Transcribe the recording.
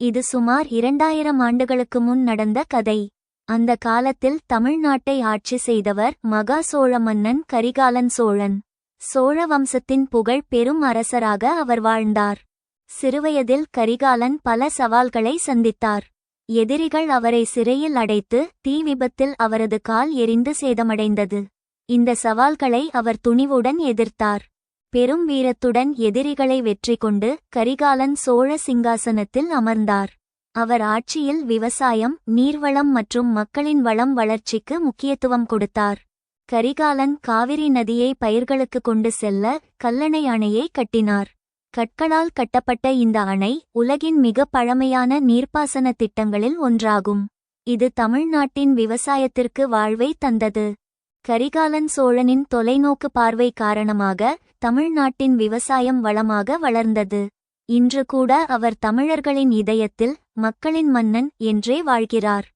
இது சுமார் இரண்டாயிரம் ஆண்டுகளுக்கு முன் நடந்த கதை. அந்த காலத்தில் தமிழ்நாட்டை ஆட்சி செய்தவர் மகா சோழ மன்னன் கரிகாலன் சோழன். சோழ வம்சத்தின் புகழ் பெரும் அரசராக அவர் வாழ்ந்தார். சிறுவயதில் கரிகாலன் பல சவால்களை சந்தித்தார். எதிரிகள் அவரை சிறையில் அடைத்து தீ விபத்தில் அவரது கால் எரிந்து சேதமடைந்தது. இந்த சவால்களை அவர் துணிவுடன் எதிர்த்தார். பெரும் வீரத்துடன் எதிரிகளை வெற்றி கொண்டு கரிகாலன் சோழ சிங்காசனத்தில் அமர்ந்தார். அவர் ஆட்சியில் விவசாயம் நீர்வளம் மற்றும் மக்களின் வளம் வளர்ச்சிக்கு முக்கியத்துவம் கொடுத்தார். கரிகாலன் காவிரி நதியை பயிர்களுக்கு கொண்டு செல்ல கல்லணை அணையை கட்டினார். கற்களால் கட்டப்பட்ட இந்த அணை உலகின் மிக பழமையான நீர்ப்பாசன திட்டங்களில் ஒன்றாகும். இது தமிழ்நாட்டின் விவசாயத்திற்கு வாழ்வை தந்தது. கரிகாலன் சோழனின் தொலைநோக்கு பார்வை காரணமாக தமிழ்நாட்டின் விவசாயம் வளமாக வளர்ந்தது. இன்று கூட அவர் தமிழர்களின் இதயத்தில் மக்களின் மன்னன் என்றே வாழ்கிறார்.